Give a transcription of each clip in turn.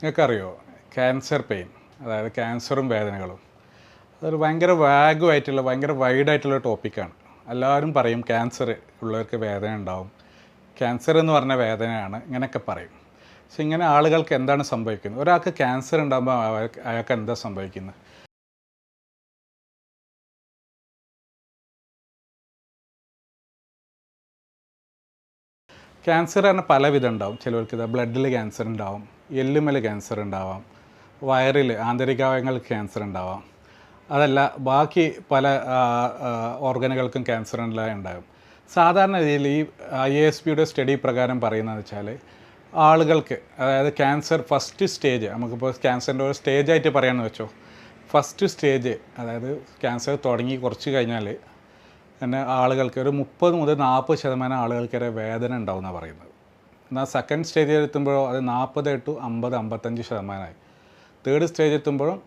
നിങ്ങൾക്കറിയോ? Cancer pain അതായത് ക്യാൻസറും വേദനകളും. അതൊരു ഭയങ്കര വാഗുമായിട്ടുള്ള ഭയങ്കര വൈഡായിട്ടുള്ള ടോപ്പിക്കാണ് എല്ലാവരും പറയും ക്യാൻസർ ഉള്ളവർക്ക് വേദന ഉണ്ടാവും. ക്യാൻസർ എന്ന് പറഞ്ഞ വേദനയാണ് ഇങ്ങനെയൊക്കെ പറയും. പക്ഷെ ഇങ്ങനെ ആളുകൾക്ക് എന്താണ് സംഭവിക്കുന്നത്? ഒരാൾക്ക് ക്യാൻസർ ഉണ്ടാകുമ്പോൾ അയാൾക്ക് എന്താ സംഭവിക്കുന്നത്? ക്യാൻസർ തന്നെ പലവിധം ഉണ്ടാവും. ചിലവർക്ക് ഇതാ ബ്ലഡിൽ ക്യാൻസർ ഉണ്ടാവും. എല്ലുമൽ ക്യാൻസർ ഉണ്ടാവാം. വയറിൽ ആന്തരികാവയങ്ങൾക്ക് ക്യാൻസർ ഉണ്ടാവാം. അതല്ല ബാക്കി പല ഓർഗനുകൾക്കും ക്യാൻസർ ഉണ്ടാകും സാധാരണ രീതിയിൽ ഈ ഐ എസ് പിയുടെ സ്റ്റഡി പ്രകാരം പറയുന്നത് വെച്ചാൽ ആളുകൾക്ക് അതായത് ക്യാൻസർ ഫസ്റ്റ് സ്റ്റേജ് നമുക്കിപ്പോൾ ക്യാൻസറിന്റെ ഒരു സ്റ്റേജായിട്ട് പറയാമെന്ന് വെച്ചോ. ഫസ്റ്റ് സ്റ്റേജ് അതായത് ക്യാൻസർ തുടങ്ങി കുറച്ച് കഴിഞ്ഞാൽ തന്നെ ആളുകൾക്ക് ഒരു മുപ്പത് മുതൽ നാൽപ്പത് ശതമാനം ആളുകൾക്ക് വരെ വേദന ഉണ്ടാവും എന്നാണ് പറയുന്നത്. എന്നാൽ സെക്കൻഡ് സ്റ്റേജിൽ എത്തുമ്പോഴോ അത് നാൽപ്പത് ടു അമ്പത് അമ്പത്തഞ്ച് ശതമാനമായി. തേർഡ് സ്റ്റേജ് എത്തുമ്പോഴും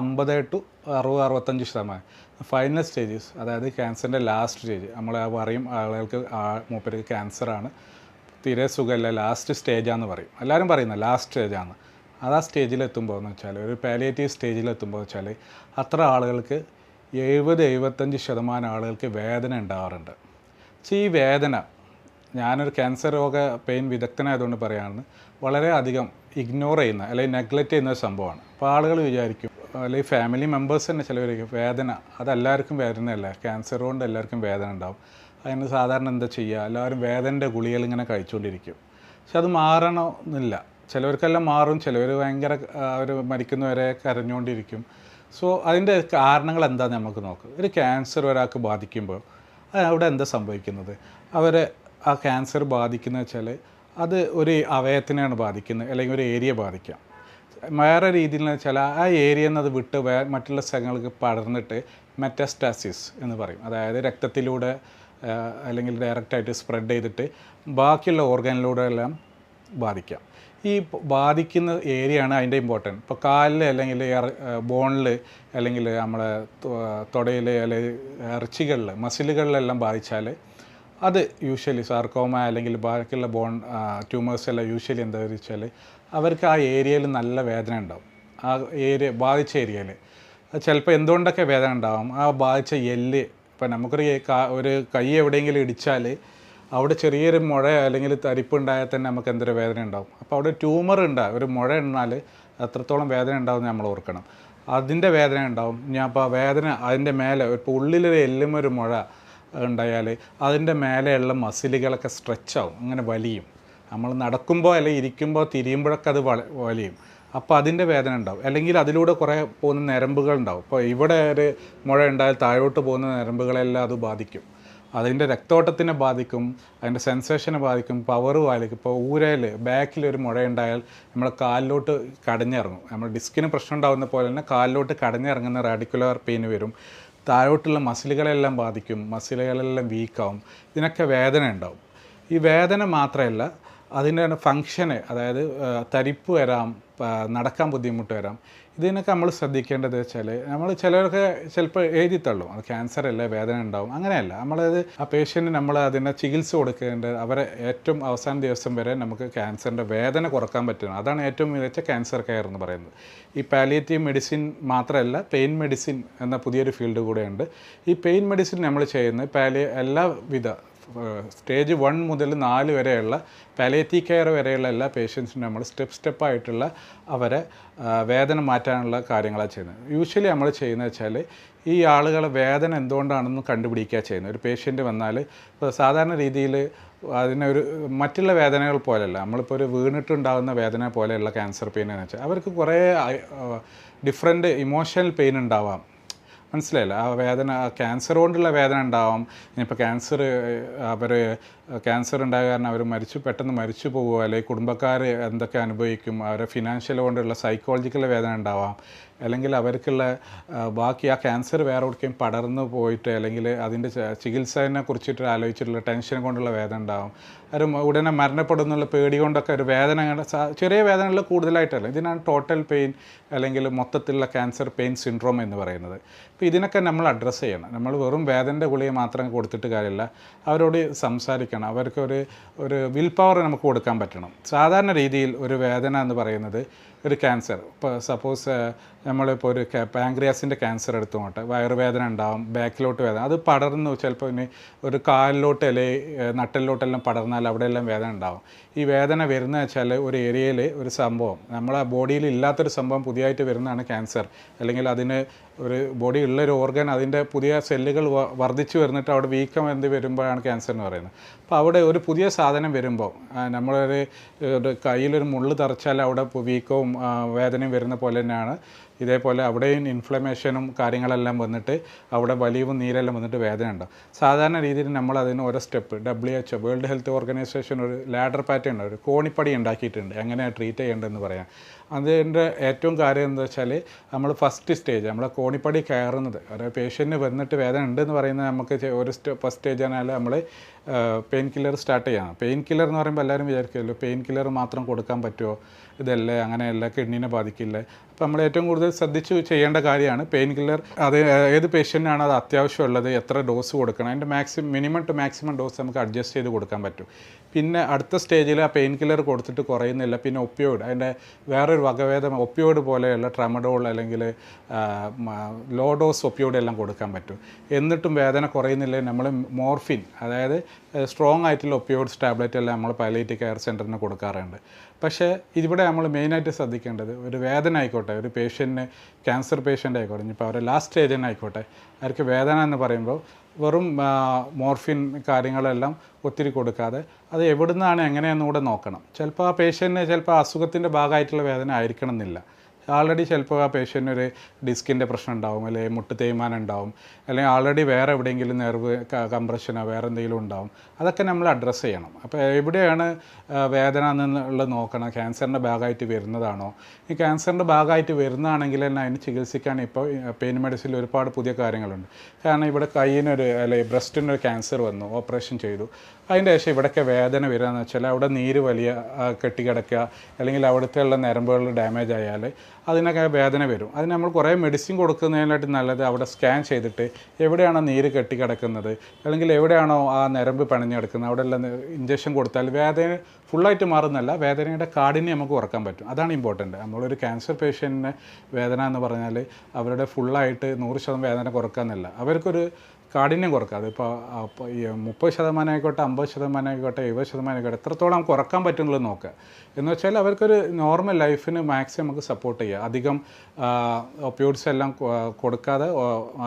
അമ്പത് ടു അറുപത് അറുപത്തഞ്ച് ശതമാനം. ഫൈനൽ സ്റ്റേജസ് അതായത് ക്യാൻസറിന്റെ ലാസ്റ്റ് സ്റ്റേജ് നമ്മൾ പറയും ആളുകൾക്ക് മൂപ്പർക്ക് ക്യാൻസറാണ് തീരെ സുഖമില്ല ലാസ്റ്റ് സ്റ്റേജാന്ന് പറയും. എല്ലാവരും പറയുന്ന ലാസ്റ്റ് സ്റ്റേജാണ് അത് ആ സ്റ്റേജിലെത്തുമ്പോൾ എന്ന് വെച്ചാൽ ഒരു പാലിയേറ്റീവ് സ്റ്റേജിലെത്തുമ്പോൾ വെച്ചാൽ അത്ര ആളുകൾക്ക് എഴുപത് എഴുപത്തഞ്ച് ശതമാനം ആളുകൾക്ക് വേദന ഉണ്ടാവാറുണ്ട്. പക്ഷേ ഈ വേദന ഞാനൊരു ക്യാൻസർ രോഗ പെയിൻ വിദഗ്ധനായതുകൊണ്ട് പറയുകയാണ് വളരെ അധികം ഇഗ്നോർ ചെയ്യുന്ന അല്ലെങ്കിൽ നെഗ്ലക്റ്റ് ചെയ്യുന്ന ഒരു സംഭവമാണ്. അപ്പോൾ ആളുകൾ വിചാരിക്കും അല്ലെങ്കിൽ ഫാമിലി മെമ്പേഴ്സ് തന്നെ ചിലവർ വേദന അതെല്ലാവർക്കും വേദനയല്ല ക്യാൻസർ കൊണ്ട് എല്ലാവർക്കും വേദന ഉണ്ടാവും. അതിന് സാധാരണ എന്താ ചെയ്യുക? എല്ലാവരും വേദനന്റെ ഗുളികൾ ഇങ്ങനെ കഴിച്ചുകൊണ്ടിരിക്കും. പക്ഷെ അത് മാറണമെന്നില്ല ചിലവർക്കെല്ലാം മാറും. ചിലവർ ഭയങ്കര അവർ മരിക്കുന്നവരെ കരഞ്ഞുകൊണ്ടിരിക്കും. സോ അതിന്റെ കാരണങ്ങൾ എന്താണെന്ന് നമുക്ക് നോക്കാം. ഒരു ക്യാൻസർ ഒരാൾക്ക് ബാധിക്കുമ്പോൾ അവിടെ എന്താ സംഭവിക്കുന്നത്? അവരെ ആ ക്യാൻസർ ബാധിക്കുന്ന വെച്ചാൽ അത് ഒരു അവയത്തിനെയാണ് ബാധിക്കുന്നത് അല്ലെങ്കിൽ ഒരു ഏരിയ ബാധിക്കാം. വേറെ രീതിയിൽ എന്ന് വെച്ചാൽ ആ ഏരിയ എന്നത് വിട്ട് വേ മറ്റുള്ള സ്ഥലങ്ങൾക്ക് പടർന്നിട്ട് മെറ്റാസ്റ്റാസിസ് എന്ന് പറയും. അതായത് രക്തത്തിലൂടെ അല്ലെങ്കിൽ ഡയറക്റ്റായിട്ട് സ്പ്രെഡ് ചെയ്തിട്ട് ബാക്കിയുള്ള ഓർഗനിലൂടെ എല്ലാം ബാധിക്കാം. ഈ ബാധിക്കുന്ന ഏരിയയാണ് അതിന്റെ ഇമ്പോർട്ടന്റ് ഇപ്പോൾ കാലിൽ അല്ലെങ്കിൽ ബോണിൽ അല്ലെങ്കിൽ നമ്മളെ തൊടയിൽ അല്ലെങ്കിൽ ഇറച്ചികളിൽ മസിലുകളിലെല്ലാം ബാധിച്ചാൽ അത് യൂഷ്വലി സാർക്കോമ അല്ലെങ്കിൽ ബാക്കിയുള്ള ബോൺ ട്യൂമേഴ്സ് എല്ലാം യൂഷ്വലി എന്താ വെച്ചാൽ അവർക്ക് ആ ഏരിയയിൽ നല്ല വേദന ഉണ്ടാവും. ആ ഏരിയ ബാധിച്ച ഏരിയയിൽ ചിലപ്പോൾ എന്തുകൊണ്ടൊക്കെ വേദന ഉണ്ടാവും? ആ ബാധിച്ച എല്ല് ഇപ്പം നമുക്കൊരു ഒരു കൈ എവിടെയെങ്കിലും ഇടിച്ചാൽ അവിടെ ചെറിയൊരു മുഴ അല്ലെങ്കിൽ തരിപ്പ് ഉണ്ടായാൽ തന്നെ നമുക്ക് എന്തൊരു വേദന ഉണ്ടാവും. അപ്പോൾ അവിടെ ട്യൂമർ ഉണ്ടാകും ഒരു മുഴ ഉണ്ടെന്നാൽ എത്രത്തോളം വേദന ഉണ്ടാവും നമ്മൾ ഓർക്കണം. അതിന്റെ വേദന ഉണ്ടാവും. ഞാൻ അപ്പോൾ വേദന അതിന്റെ മേലെ ഇപ്പോൾ ഉള്ളിലൊരു എല്ലും ഒരു മുഴ ഉണ്ടായാൽ അതിന്റെ മേലെയുള്ള മസിലുകളൊക്കെ സ്ട്രെച്ചാവും അങ്ങനെ വലിയും. നമ്മൾ നടക്കുമ്പോൾ അല്ലെങ്കിൽ ഇരിക്കുമ്പോൾ തിരിയുമ്പോഴൊക്കെ അത് വലിയും. അപ്പോൾ അതിന്റെ വേദന ഉണ്ടാവും. അല്ലെങ്കിൽ അതിലൂടെ കുറേ പോകുന്ന നരമ്പുകൾ ഉണ്ടാവും. ഇപ്പോൾ ഇവിടെ ഒരു മുഴ ഉണ്ടായാൽ താഴോട്ട് പോകുന്ന നരമ്പുകളെല്ലാം അത് ബാധിക്കും. അതിന്റെ രക്തോട്ടത്തിനെ ബാധിക്കും അതിന്റെ സെൻസേഷനെ ബാധിക്കും പവർ ബാധിക്കും. ഇപ്പോൾ ഊരയിൽ ബാക്കിൽ ഒരു മുഴ ഉണ്ടായാൽ നമ്മുടെ കാലിലോട്ട് കടഞ്ഞിറങ്ങും. നമ്മുടെ ഡിസ്കിന് പ്രശ്നം ഉണ്ടാകുന്ന പോലെ തന്നെ കാലിലോട്ട് കടഞ്ഞിറങ്ങുന്ന റാഡിക്കുലർ പെയിൻ വരും. താഴോട്ടുള്ള മസിലുകളെല്ലാം ബാധിക്കും മസിലുകളെല്ലാം വീക്കാവും ഇതിനൊക്കെ വേദന ഉണ്ടാവും. ഈ വേദന മാത്രമല്ല അതിന്റെ ഫങ്ഷന് അതായത് തരിപ്പ് വരാം നടക്കാൻ ബുദ്ധിമുട്ട് വരാം. ഇതിനൊക്കെ നമ്മൾ ശ്രദ്ധിക്കേണ്ടത് വെച്ചാൽ നമ്മൾ ചിലർക്ക് ചിലപ്പോൾ എഴുതി തള്ളും. അത് ക്യാൻസർ അല്ലേ വേദന ഉണ്ടാവും. അങ്ങനെയല്ല. നമ്മളത് ആ പേഷ്യന്റ് നമ്മൾ അതിനെ ചികിത്സ കൊടുക്കേണ്ടത് അവരെ ഏറ്റവും അവസാന ദിവസം വരെ നമുക്ക് ക്യാൻസറിന്റെ വേദന കുറയ്ക്കാൻ പറ്റണം അതാണ് ഏറ്റവും മികച്ച ക്യാൻസർ കെയർ എന്ന് പറയുന്നത്. ഈ പാലിയേറ്റീവ് മെഡിസിൻ മാത്രമല്ല പെയിൻ മെഡിസിൻ എന്ന പുതിയൊരു ഫീൽഡ് കൂടെയുണ്ട് ഈ പെയിൻ മെഡിസിൻ നമ്മൾ ചെയ്യുന്നത് പാലിയ എല്ലാവിധ സ്റ്റേജ് വൺ മുതൽ നാല് വരെയുള്ള പാലേറ്റി കെയർ വരെയുള്ള എല്ലാ പേഷ്യൻസിനും നമ്മൾ സ്റ്റെപ്പ് സ്റ്റെപ്പായിട്ടുള്ള അവരെ വേദന മാറ്റാനുള്ള കാര്യങ്ങളാണ് ചെയ്യുന്നത്. യൂഷ്വലി നമ്മൾ ചെയ്യുന്നത് വെച്ചാൽ ഈ ആളുകളെ വേദന എന്തുകൊണ്ടാണെന്ന് കണ്ടുപിടിക്കുക ചെയ്യുന്നത്. ഒരു പേഷ്യന്റ് വന്നാൽ ഇപ്പോൾ സാധാരണ രീതിയിൽ അതിനൊരു മറ്റുള്ള വേദനകൾ പോലെയല്ല. നമ്മളിപ്പോൾ ഒരു വീണിട്ടുണ്ടാകുന്ന വേദന പോലെയുള്ള ക്യാൻസർ പെയിൻ എന്ന് വെച്ചാൽ അവർക്ക് കുറേ ഡിഫറെന്റ് ഇമോഷണൽ പെയിൻ ഉണ്ടാവാം. മനസ്സിലായില്ല? ആ വേദന ക്യാൻസർ കൊണ്ടുള്ള വേദന ഉണ്ടാവാം. ഇനിയിപ്പോൾ ക്യാൻസർ അവർ ക്യാൻസർ ഉണ്ടായ കാരണം അവർ മരിച്ചു പെട്ടെന്ന് മരിച്ചു പോകുമോ അല്ലെങ്കിൽ കുടുംബക്കാർ എന്തൊക്കെ അനുഭവിക്കും അവരെ ഫിനാൻഷ്യൽ കൊണ്ടുള്ള സൈക്കോളജിക്കൽ വേദന ഉണ്ടാവാം അല്ലെങ്കിൽ അവർക്കുള്ള ബാക്കി ആ ക്യാൻസർ വേറെ എവിടേക്കും പടർന്നു പോയിട്ട് അല്ലെങ്കിൽ അതിന്റെ ചികിത്സയെ കുറിച്ചിട്ട് ആലോചിച്ചിട്ടുള്ള ടെൻഷൻ കൊണ്ടുള്ള വേദന ഉണ്ടാവും. അവർ ഉടനെ മരണപ്പെടുന്നുള്ള പേടി കൊണ്ടൊക്കെ ഒരു വേദന ചെറിയ വേദനകൾ കൂടുതലായിട്ടല്ല. ഇതിനാണ് ടോട്ടൽ പെയിൻ അല്ലെങ്കിൽ മൊത്തത്തിലുള്ള ക്യാൻസർ പെയിൻ സിൻഡ്രോം എന്ന് പറയുന്നത്. അപ്പോൾ ഇതിനൊക്കെ നമ്മൾ അഡ്രസ്സ് ചെയ്യണം. നമ്മൾ വെറും വേദനയുടെ ഗുളിക മാത്രം കൊടുത്തിട്ട് കാര്യമില്ല. അവരോട് സംസാരിക്കണം. അവർക്ക് ഒരു ഒരു വിൽ പവർ നമുക്ക് കൊടുക്കാൻ പറ്റണം. സാധാരണ രീതിയിൽ ഒരു വേദന എന്ന് പറയുന്നത് ഒരു ക്യാൻസർ ഇപ്പോൾ സപ്പോസ് നമ്മളിപ്പോൾ ഒരു പാങ്ക്രിയാസിന്റെ ക്യാൻസർ എടുത്തുകൊണ്ട് വയറുവേദന ഉണ്ടാവും ബാക്കിലോട്ട് വേദന അത് പടർന്നു ചിലപ്പോൾ ഇനി ഒരു കാലിലോട്ട് അല്ലെങ്കിൽ നട്ടലിലോട്ടെല്ലാം പടർന്നാൽ അവിടെയെല്ലാം വേദന ഉണ്ടാവും. ഈ വേദന വരുന്ന വെച്ചാൽ ഒരു ഏരിയയിൽ ഒരു സംഭവം നമ്മളെ ബോഡിയിൽ ഇല്ലാത്തൊരു സംഭവം പുതിയതായിട്ട് വരുന്നതാണ് ക്യാൻസർ അല്ലെങ്കിൽ അതിന് ഒരു ബോഡി ഉള്ളൊരു ഓർഗൻ അതിന്റെ പുതിയ സെല്ലുകൾ വർദ്ധിച്ചു വരുന്നിട്ട് അവിടെ വീക്കം എന്ത് വരുമ്പോഴാണ് ക്യാൻസർ എന്ന് പറയുന്നത്. അപ്പോൾ അവിടെ ഒരു പുതിയ സാധനം വരുമ്പോൾ നമ്മളൊരു ഒരു കയ്യിലൊരു മുള്ളു തറച്ചാൽ അവിടെ വീക്കവും വേദനയും വരുന്ന പോലെ തന്നെയാണ്. ഇതേപോലെ അവിടെയും ഇൻഫ്ലമേഷനും കാര്യങ്ങളെല്ലാം വന്നിട്ട് അവിടെ വലിയും നീരെല്ലാം വന്നിട്ട് വേദന ഉണ്ടാവും സാധാരണ രീതിയിൽ നമ്മൾ അതിന് ഓരോ step W H world health organization ഒരു ലാഡർ പാറ്റേൺ ഒരു കോണിപ്പടി ഉണ്ടാക്കിയിട്ടുണ്ട് എങ്ങനെയാണ് ട്രീറ്റ് ചെയ്യേണ്ടതെന്ന് പറയാം അതിന്റെ ഏറ്റവും കാര്യം എന്താ വെച്ചാൽ നമ്മൾ ഫസ്റ്റ് സ്റ്റേജ് നമ്മൾ കോണിപ്പടി കയറുന്നത് ഒരു പേഷ്യന്റ് വന്നിട്ട് വേദന ഉണ്ടെന്ന് പറയുന്നത് നമുക്ക് ഒരു സ്റ്റെ ഫസ്റ്റ് സ്റ്റേജ് ആണെങ്കിൽ നമ്മൾ പെയിൻ കില്ലർ സ്റ്റാർട്ട് ചെയ്യണം. പെയിൻ കില്ലർ എന്ന് പറയുമ്പോൾ എല്ലാവരും വിചാരിക്കുമല്ലോ പെയിൻ കില്ലർ മാത്രം കൊടുക്കാൻ പറ്റുമോ? ഇതല്ലേ അങ്ങനെയല്ല കിഡ്നീനെ ബാധിക്കില്ലേ? അപ്പോൾ നമ്മൾ ഏറ്റവും കൂടുതൽ ശ്രദ്ധിച്ച് ചെയ്യേണ്ട കാര്യമാണ്. പെയിൻ കില്ലർ അത് ഏത് പേഷ്യന്റാണ് അത് അത്യാവശ്യമുള്ളത് എത്ര ഡോസ് കൊടുക്കണം. അതിന്റെ maximum minimum to maximum dose നമുക്ക് അഡ്ജസ്റ്റ് ചെയ്ത് കൊടുക്കാൻ പറ്റും. പിന്നെ അടുത്ത സ്റ്റേജിൽ ആ പെയിൻ കില്ലർ കൊടുത്തിട്ട് കുറയുന്നില്ല. പിന്നെ ഒപ്പിയോയിഡ് അതിന്റെ വേറൊരു വകഭേദം ഒപ്പിയോയിഡ് പോലെയുള്ള ട്രമഡോൾ അല്ലെങ്കിൽ ലോ ഡോസ് ഒപ്പിയോയിഡ് എല്ലാം കൊടുക്കാൻ പറ്റും. എന്നിട്ടും വേദന കുറയുന്നില്ല. നമ്മൾ മോർഫിൻ അതായത് സ്ട്രോങ് ആയിട്ടുള്ള ഒപ്പിയോയിഡ്സ് ടാബ്ലറ്റ് എല്ലാം നമ്മൾ പാലിയേറ്റീവ് കെയർ സെന്ററിന് കൊടുക്കാറുണ്ട്. പക്ഷേ ഇവിടെ നമ്മൾ മെയിനായിട്ട് ശ്രദ്ധിക്കേണ്ടത് ഒരു വേദന ആയിക്കോട്ടെ ഒരു പേഷ്യന്റിന് ക്യാൻസർ പേഷ്യന്റ് ആയിക്കോട്ടെ ഇനിയിപ്പോൾ അവരുടെ ലാസ്റ്റ് സ്റ്റേജ് ആയിക്കോട്ടെ അവർക്ക് വേദന എന്ന് പറയുമ്പോൾ വെറും മോർഫിൻ കാര്യങ്ങളെല്ലാം ഒത്തിരി കൊടുക്കാതെ അത് എവിടുന്നാണ് എങ്ങനെയെന്നുകൂടെ നോക്കണം. ചിലപ്പോൾ ആ പേഷ്യന്റിന് ചിലപ്പോൾ അസുഖത്തിന്റെ ഭാഗമായിട്ടുള്ള വേദന ആയിരിക്കണം എന്നില്ല. ആൾറെഡി ചിലപ്പോൾ ആ പേഷ്യന്റ് ഒരു ഡിസ്കിന്റെ പ്രശ്നം ഉണ്ടാവും അല്ലെങ്കിൽ മുട്ട് തേയ്മാനം ഉണ്ടാവും അല്ലെങ്കിൽ ആൾറെഡി വേറെ എവിടെയെങ്കിലും നെർവ് കംപ്രഷനോ വേറെ എന്തെങ്കിലും ഉണ്ടാവും അതൊക്കെ നമ്മൾ അഡ്രസ്സ് ചെയ്യണം. അപ്പോൾ എവിടെയാണ് വേദന എന്നുള്ളത് നോക്കണം ക്യാൻസറിന്റെ ഭാഗമായിട്ട് വരുന്നതാണോ? ഈ ക്യാൻസറിന്റെ ഭാഗമായിട്ട് വരുന്നതാണെങ്കിൽ തന്നെ അതിന് ചികിത്സിക്കാൻ ഇപ്പോൾ പെയിൻ മെഡിസിനിൽ ഒരുപാട് പുതിയ കാര്യങ്ങളുണ്ട്. കാരണം ഇവിടെ കയ്യിനൊരു അല്ലെങ്കിൽ ബ്രസ്റ്റിനൊരു ക്യാൻസർ വന്നു ഓപ്പറേഷൻ ചെയ്തു. അതിന്റെ ശേഷം ഇവിടെയൊക്കെ വേദന വരിക എന്ന് വെച്ചാൽ അവിടെ നീര് വലിയ കെട്ടിക്കിടക്കുക അല്ലെങ്കിൽ അവിടുത്തെ ഉള്ള ഞരമ്പുകൾ ഡാമേജ് ആയാൽ അതിനൊക്കെ വേദന വരും. അതിന് നമ്മൾ കുറേ മെഡിസിൻ കൊടുക്കുന്നതിനായിട്ട് നല്ലത് അവിടെ സ്കാൻ ചെയ്തിട്ട് എവിടെയാണോ നീര് കെട്ടിക്കിടക്കുന്നത് അല്ലെങ്കിൽ എവിടെയാണോ ആ ഞരമ്പ് പണിഞ്ഞെടുക്കുന്നത് അവിടെയുള്ള ഇഞ്ചക്ഷൻ കൊടുത്താൽ വേദന ഫുള്ളായിട്ട് മാറുന്നല്ല വേദനയുടെ കാഠിന്യം നമുക്ക് കുറയ്ക്കാൻ പറ്റും. അതാണ് ഇമ്പോർട്ടന്റ് നമ്മളൊരു ക്യാൻസർ പേഷ്യന്റിന് വേദന എന്ന് പറഞ്ഞാൽ അവരുടെ ഫുള്ളായിട്ട് നൂറ് ശതമാനം വേദന കുറക്കാമെന്നല്ല അവർക്കൊരു കാഠിന്യം കുറക്കുക. അതിപ്പോൾ മുപ്പത് ശതമാനം ആയിക്കോട്ടെ അമ്പത് ശതമാനം ആയിക്കോട്ടെ എഴുപത് ശതമാനം ആയിക്കോട്ടെ എത്രത്തോളം കുറയ്ക്കാൻ പറ്റുന്നുള്ളത് നോക്കുക. എന്ന് വെച്ചാൽ അവർക്കൊരു നോർമൽ ലൈഫിന് മാക്സിമം നമുക്ക് സപ്പോർട്ട് ചെയ്യുക. അധികം ഒപ്യൂഡ്സ് എല്ലാം കൊടുക്കാതെ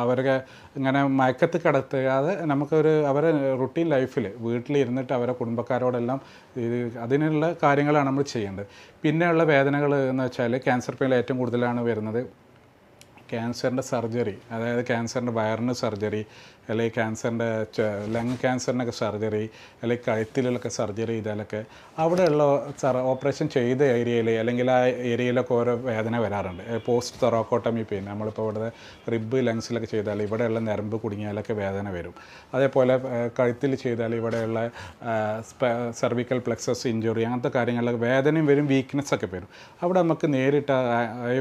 അവരുടെ അവരെ ഇങ്ങനെ മയക്കത്ത് കിടത്താതെ നമുക്കൊരു അവരെ റുട്ടീൻ ലൈഫിൽ വീട്ടിലിരുന്നിട്ട് അവരെ കുടുംബക്കാരോടെല്ലാം അതിനുള്ള കാര്യങ്ങളാണ് നമ്മൾ ചെയ്യേണ്ടത്. പിന്നെയുള്ള വേദനകൾ എന്ന് വെച്ചാൽ ക്യാൻസർ പെയിനിൽ ഏറ്റവും കൂടുതലാണ് വരുന്നത്. ക്യാൻസറിന്റെ സർജറി അതായത് ക്യാൻസറിന്റെ വയറിന് സർജറി അല്ലെങ്കിൽ ക്യാൻസറിന്റെ ലങ് ക്യാൻസറിനൊക്കെ സർജറി അല്ലെങ്കിൽ കഴുത്തിലൊക്കെ സർജറി ചെയ്താലൊക്കെ അവിടെയുള്ള ഓപ്പറേഷൻ ചെയ്ത ഏരിയയിൽ അല്ലെങ്കിൽ ആ ഏരിയയിലൊക്കെ ഓരോ വേദന വരാറുണ്ട്. പോസ്റ്റ് തൊറോക്കോട്ടമി പെയിൻ നമ്മളിപ്പോൾ ഇവിടെ റിബ് ലങ്സിലൊക്കെ ചെയ്താൽ ഇവിടെയുള്ള ഞരമ്പ് കുടുങ്ങിയാലൊക്കെ വേദന വരും. അതേപോലെ കഴുത്തിൽ ചെയ്താൽ ഇവിടെയുള്ള സെർവിക്കൽ പ്ലെക്സസ് ഇഞ്ചുറി അങ്ങനത്തെ കാര്യങ്ങളിലൊക്കെ വേദനയും വരും വീക്ക്നെസ് ഒക്കെ വരും. അവിടെ നമുക്ക് നേരിട്ട്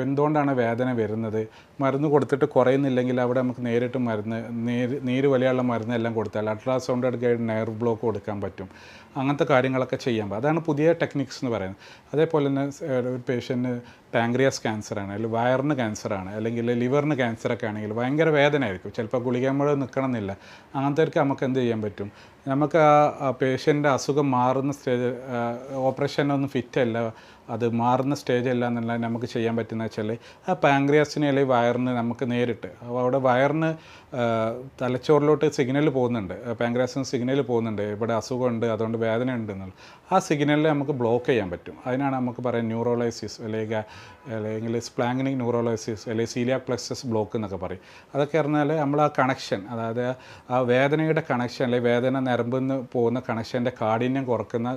എന്തുകൊണ്ടാണ് വേദന വരുന്നത്? മരുന്ന് കൊടുത്തിട്ട് കുറയുന്നില്ലെങ്കിൽ അവിടെ നമുക്ക് നേരിട്ട് മരുന്ന് നീര് നീര് വലിയുള്ള മരുന്ന് എല്ലാം കൊടുത്താൽ അൾട്രാസൗണ്ട് എടുക്കാൻ നെയർ ബ്ലോക്ക് കൊടുക്കാൻ പറ്റും. അങ്ങനത്തെ കാര്യങ്ങളൊക്കെ ചെയ്യാൻ പറ്റും. അതാണ് പുതിയ ടെക്നിക്സ് എന്ന് പറയുന്നത്. അതേപോലെ തന്നെ ഒരു പേഷ്യന്റ് പാങ്ക്രിയാസ് ക്യാൻസറാണ് അല്ലെങ്കിൽ വയറിന് ക്യാൻസറാണ് അല്ലെങ്കിൽ ലിവറിന് ക്യാൻസറൊക്കെ ആണെങ്കിൽ ഭയങ്കര വേദനയായിരിക്കും. ചിലപ്പോൾ ഗുളികമ്പോൾ നിൽക്കണമെന്നില്ല അങ്ങനത്തെവർക്ക് നമുക്ക് എന്ത് ചെയ്യാൻ പറ്റും? നമുക്ക് ആ പേഷ്യന്റെ അസുഖം മാറുന്ന സ്റ്റേജ് ഓപ്പറേഷനൊന്നും ഫിറ്റ് അല്ല. അത് മാറുന്ന സ്റ്റേജ് അല്ല എന്നുള്ള നമുക്ക് ചെയ്യാൻ പറ്റുന്ന വെച്ചാൽ ആ പാങ്ക്രിയാസിനെ അല്ലെങ്കിൽ വയറിന് നമുക്ക് നേരിട്ട് അപ്പോൾ അവിടെ വയറിന് തലച്ചോറിലോട്ട് സിഗ്നൽ പോകുന്നുണ്ട്. പാങ്ക്രിയാസിന് സിഗ്നൽ പോകുന്നുണ്ട്. ഇവിടെ അസുഖമുണ്ട് അതുകൊണ്ട് വേദന ഉണ്ട് എന്നുള്ളത് ആ സിഗ്നലിൽ നമുക്ക് ബ്ലോക്ക് ചെയ്യാൻ പറ്റും. അതിനാണ് നമുക്ക് പറയാം ന്യൂറോളൈസിസ് അല്ലെങ്കിൽ അല്ലെങ്കിൽ സ്പ്ലാങ്കനിക് ന്യൂറോളൈസിസ് അല്ലെങ്കിൽ സീലിയ പ്ലക്സസ് ബ്ലോക്ക് എന്നൊക്കെ പറയും. അതൊക്കെ പറഞ്ഞാൽ നമ്മൾ ആ കണക്ഷൻ അതായത് ആ വേദനയുടെ കണക്ഷൻ അല്ലെങ്കിൽ വേദന നിരമ്പിൽ നിന്ന് പോകുന്ന കണക്ഷന്റെ കാഠിന്യം കുറക്കുന്ന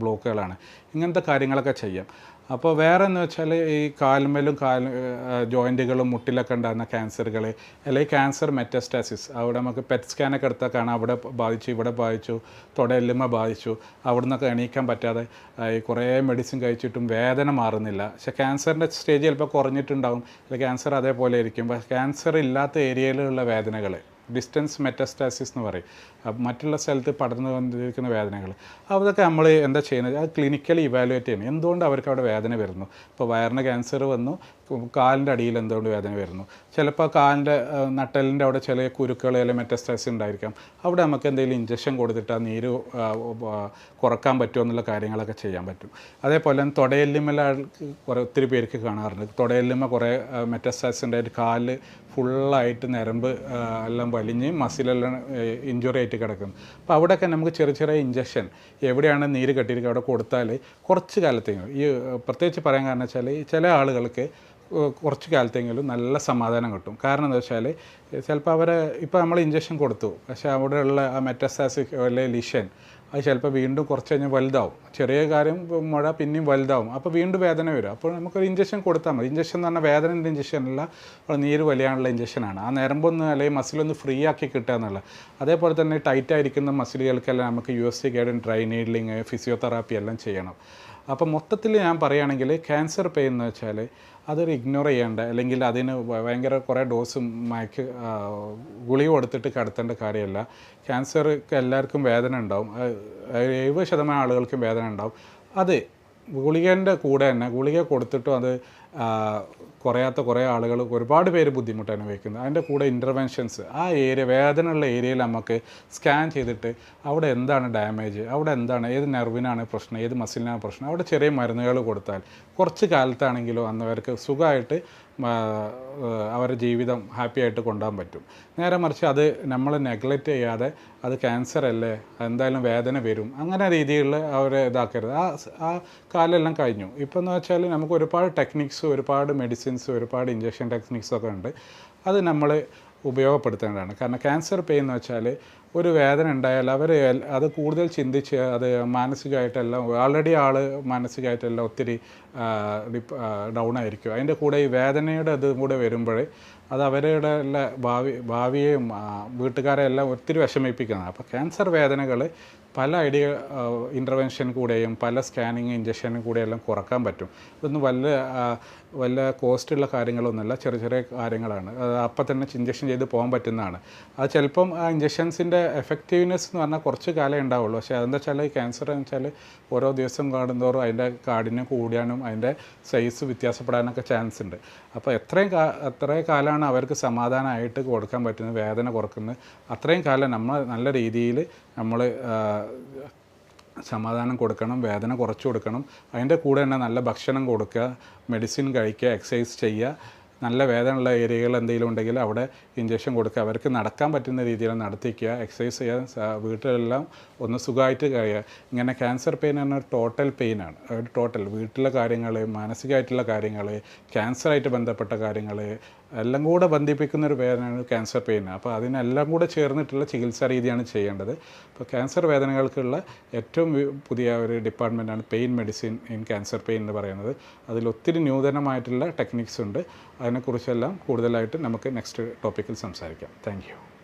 ബ്ലോക്കുകളാണ് ഇങ്ങനത്തെ കാര്യങ്ങളൊക്കെ ചെയ്യാം. അപ്പോൾ വേറെ എന്ന് വെച്ചാൽ ഈ കാൽമേലും കാൽ ജോയിന്റുകളും മുട്ടിലൊക്കെ ഉണ്ടാകുന്ന ക്യാൻസറുകൾ അല്ലെങ്കിൽ ക്യാൻസർ മെറ്റസ്റ്റാസിസ് അവിടെ നമുക്ക് പെറ്റ് സ്കാനൊക്കെ എടുത്താൽ കാണാം അവിടെ ബാധിച്ചു ഇവിടെ ബാധിച്ചു തുടയെല്ലുമ ബാധിച്ചു അവിടെ നിന്നൊക്കെ എണീക്കാൻ പറ്റാതെ ഈ കുറേ മെഡിസിൻ കഴിച്ചിട്ടും വേദന മാറുന്നില്ല. പക്ഷേ ക്യാൻസറിന്റെ സ്റ്റേജ് ചിലപ്പോൾ കുറഞ്ഞിട്ടുണ്ടാവും അല്ലെങ്കിൽ ക്യാൻസർ അതേപോലെ ഇരിക്കും. പക്ഷേ ക്യാൻസർ ഇല്ലാത്ത ഏരിയയിലുള്ള വേദനകൾ ഡിസ്റ്റൻസ് മെറ്റസ്റ്റാസിസ് എന്ന് പറയും. മറ്റുള്ള സ്ഥലത്ത് പടർന്നു വന്നിരിക്കുന്ന വേദനകൾ. അതൊക്കെ നമ്മൾ എന്താ ചെയ്യുന്നത്? അത് ക്ലിനിക്കലി ഇവാലുവേറ്റ് ചെയ്യണം എന്തുകൊണ്ട് അവർക്ക് അവിടെ വേദന വരുന്നു? ഇപ്പോൾ വയറിന് ക്യാൻസർ വന്നു കാലിന്റെ അടിയിൽ എന്തുകൊണ്ട് വേദന വരുന്നു? ചിലപ്പോൾ കാലിന്റെ നട്ടലിന്റെ അവിടെ ചില കുരുക്കൾ അല്ലെങ്കിൽ മെറ്റസ്റ്റാസിസ് ഉണ്ടായിരിക്കാം. അവിടെ നമുക്ക് എന്തെങ്കിലും ഇഞ്ചക്ഷൻ കൊടുത്തിട്ട് ആ നീര് കുറയ്ക്കാൻ പറ്റുമോ എന്നുള്ള കാര്യങ്ങളൊക്കെ ചെയ്യാൻ പറ്റും. അതേപോലെ തന്നെ തുടയെല്ലുമ്മല കുറേ ഒത്തിരി പേർക്ക് കാണാറുണ്ട്. തുടയെല്ലുമ്മ കുറേ മെറ്റസ്റ്റാസിസ് ഉണ്ടായിട്ട് കാലിൽ ഫുള്ളായിട്ട് ഞരമ്പ് ആ, എല്ലാം വലിഞ്ഞ് മസിലെല്ലാം ഇഞ്ചുറി ആയിട്ട് കിടക്കുന്നു അപ്പോൾ അവിടെയൊക്കെ നമുക്ക് ചെറിയ ചെറിയ ഇഞ്ചക്ഷൻ എവിടെയാണ് നീര് കെട്ടിയിരിക്കുക അവിടെ കൊടുത്താൽ കുറച്ച് കാലത്തേക്കും. ഈ പ്രത്യേകിച്ച് പറയാൻ കാരണം വെച്ചാൽ ചില ആളുകൾക്ക് കുറച്ച് കാലത്തെങ്കിലും നല്ല സമാധാനം കിട്ടും. കാരണം എന്താ വെച്ചാൽ ചിലപ്പോൾ അവരെ ഇപ്പോൾ നമ്മൾ ഇഞ്ചക്ഷൻ കൊടുത്തു. പക്ഷേ അവിടെയുള്ള ആ മെറ്റസ്റ്റാസിക് അല്ലെങ്കിൽ ലിഷൻ അത് ചിലപ്പോൾ വീണ്ടും കുറച്ച് കഴിഞ്ഞാൽ വലുതാവും. ചെറിയ കാര്യം മുഴ പിന്നെയും വലുതാവും. അപ്പോൾ വീണ്ടും വേദന വരും. അപ്പോൾ നമുക്കൊരു ഇഞ്ചക്ഷൻ കൊടുത്താൽ മതി. ഇഞ്ചക്ഷൻ എന്ന് പറഞ്ഞാൽ വേദനന്റെ ഇഞ്ചക്ഷൻ അല്ല നീര് വലിയാനുള്ള ഇഞ്ചക്ഷനാണ് ആ നരമ്പൊന്ന് അല്ലെങ്കിൽ മസിലൊന്ന് ഫ്രീ ആക്കി കിട്ടുക എന്നുള്ള അതേപോലെ തന്നെ ടൈറ്റായിരിക്കുന്ന മസിലുകൾക്കെല്ലാം നമുക്ക് U S G guided dry needling physiotherapy എല്ലാം ചെയ്യണം. അപ്പോൾ മൊത്തത്തിൽ ഞാൻ പറയുകയാണെങ്കിൽ ക്യാൻസർ പെയിൻ എന്ന് വെച്ചാൽ അതൊരു ഇഗ്നോർ ചെയ്യേണ്ട അല്ലെങ്കിൽ അതിന് ഭയങ്കര കുറേ ഡോസും മയക്ക് ഗുളിക കൊടുത്തിട്ട് കടത്തേണ്ട കാര്യമല്ല. ക്യാൻസർ എല്ലാവർക്കും വേദന ഉണ്ടാവും. എഴുപത് ശതമാനം ആളുകൾക്കും വേദന ഉണ്ടാവും. അത് ഗുളികേന്റെ കൂടെ തന്നെ ഗുളിക കൊടുത്തിട്ടും അത് കുറയാത്ത കുറേ ആളുകൾ ഒരുപാട് പേര് ബുദ്ധിമുട്ട് അനുഭവിക്കുന്നു. അതിന്റെ കൂടെ ഇന്റർവെൻഷൻസ് ആ ഏരിയ വേദനയുള്ള ഏരിയയിൽ നമുക്ക് സ്കാൻ ചെയ്തിട്ട് അവിടെ എന്താണ് ഡാമേജ് അവിടെ എന്താണ് ഏത് നെർവിനാണ് പ്രശ്നം ഏത് മസിലിനാണ് പ്രശ്നം അവിടെ ചെറിയ മരുന്നുകൾ കൊടുത്താൽ കുറച്ച് കാലത്താണെങ്കിലും അന്നവർക്ക് സുഖമായിട്ട് അവരുടെ ജീവിതം ഹാപ്പി ആയിട്ട് കൊണ്ടുപോകാൻ പറ്റും. നേരെ മറിച്ച് അത് നമ്മൾ നെഗ്ലക്റ്റ് ചെയ്യാതെ അത് ക്യാൻസർ അല്ലേ എന്തായാലും വേദന വരും അങ്ങനെ രീതിയിൽ അവരെ ഇതാക്കരുത്. ആ ആ കാലെല്ലാം കഴിഞ്ഞു. ഇപ്പം എന്ന് വെച്ചാൽ നമുക്ക് ഒരുപാട് ടെക്നിക്സ് ഒരുപാട് മെഡിസിൻസ് ഒരുപാട് ഇഞ്ചക്ഷൻ ടെക്നിക്സൊക്കെ ഉണ്ട്. അത് നമ്മൾ ഉപയോഗപ്പെടുത്തേണ്ടതാണ്. കാരണം ക്യാൻസർ പെയിൻ എന്ന് വെച്ചാൽ ഒരു വേദന ഉണ്ടായാൽ അവർ അത് കൂടുതൽ ചിന്തിച്ച് അത് മാനസികമായിട്ടെല്ലാം ഓൾറെഡി ആൾ മാനസികമായിട്ടെല്ലാം ഒത്തിരി ഡൗൺ ആയിരിക്കും. അതിന്റെ കൂടെ ഈ വേദനയുടെ ഇതും കൂടെ വരുമ്പോൾ അത് അവരുടെ ഭാവി ഭാവിയെയും വീട്ടുകാരെ എല്ലാം ഒത്തിരി വിഷമിപ്പിക്കുന്നതാണ്. അപ്പോൾ ക്യാൻസർ വേദനകൾ പല ഐഡിയ ഇന്റർവെൻഷൻ കൂടെയും പല സ്കാനിങ് ഇഞ്ചക്ഷനും കൂടെയെല്ലാം കുറയ്ക്കാൻ പറ്റും. ഇതൊന്നും വല്ല വല്ല കോസ്റ്റുള്ള കാര്യങ്ങളൊന്നുമല്ല. ചെറിയ ചെറിയ കാര്യങ്ങളാണ്. അപ്പം തന്നെ ഇഞ്ചക്ഷൻ ചെയ്ത് പോകാൻ പറ്റുന്നതാണ്. അത് ചിലപ്പം ആ ഇഞ്ചക്ഷൻസിന്റെ എഫക്റ്റീവ്നെസ് എന്ന് പറഞ്ഞാൽ കുറച്ച് കാലമേ ഉണ്ടാവുള്ളൂ. പക്ഷേ അതെന്താ വെച്ചാൽ ഈ ക്യാൻസർ എന്ന് വെച്ചാൽ ഓരോ ദിവസം കാണുന്നതോറും അതിന്റെ കാഠിന്യം കൂടിയാനും അതിന്റെ സൈസ് വ്യത്യാസപ്പെടാനൊക്കെ ചാൻസ് ഉണ്ട്. അപ്പോൾ എത്രയും കാ എത്രയും കാലമാണ് അവർക്ക് സമാധാനമായിട്ട് കൊടുക്കാൻ പറ്റുന്നത് വേദന കുറക്കുന്നത്. അത്രയും കാലം നമ്മൾ നല്ല രീതിയിൽ നമ്മൾ സമാധാനം കൊടുക്കണം വേദന കുറച്ച് കൊടുക്കണം. അതിന്റെ കൂടെ തന്നെ നല്ല ഭക്ഷണം കൊടുക്കുക മെഡിസിൻ കഴിക്കുക എക്സസൈസ് ചെയ്യുക. നല്ല വേദനയുള്ള ഏരിയകൾ എന്തെങ്കിലും ഉണ്ടെങ്കിൽ അവിടെ ഇഞ്ചക്ഷൻ കൊടുക്കുക. അവർക്ക് നടക്കാൻ പറ്റുന്ന രീതിയിൽ നടത്തിക്കുക എക്സസൈസ് ചെയ്യാൻ വീട്ടിലെല്ലാം ഒന്ന് സുഖമായിട്ട് കഴിയുക. ഇങ്ങനെ ക്യാൻസർ പെയിൻ എന്ന ടോട്ടൽ പെയിനാണ് ഒരു ടോട്ടൽ വീട്ടിലെ കാര്യങ്ങൾ മാനസികമായിട്ടുള്ള കാര്യങ്ങൾ ക്യാൻസറായിട്ട് ബന്ധപ്പെട്ട കാര്യങ്ങൾ എല്ലാം കൂടെ ബന്ധിപ്പിക്കുന്ന ഒരു വേദനയാണ് ക്യാൻസർ പെയിൻ. അപ്പോൾ അതിനെല്ലാം കൂടെ ചേർന്നിട്ടുള്ള ചികിത്സാ രീതിയാണ് ചെയ്യേണ്ടത്. അപ്പോൾ ക്യാൻസർ വേദനകൾക്കുള്ള ഏറ്റവും പുതിയ ഒരു ഡിപ്പാർട്ട്മെന്റാണ് pain medicine in cancer pain എന്ന് പറയുന്നത്. അതിൽ ഒത്തിരി നൂതനമായിട്ടുള്ള ടെക്നിക്സ് ഉണ്ട്. അതിനെക്കുറിച്ചെല്ലാം കൂടുതലായിട്ട് നമുക്ക് നെക്സ്റ്റ് ടോപ്പിക്കിൽ സംസാരിക്കാം. താങ്ക്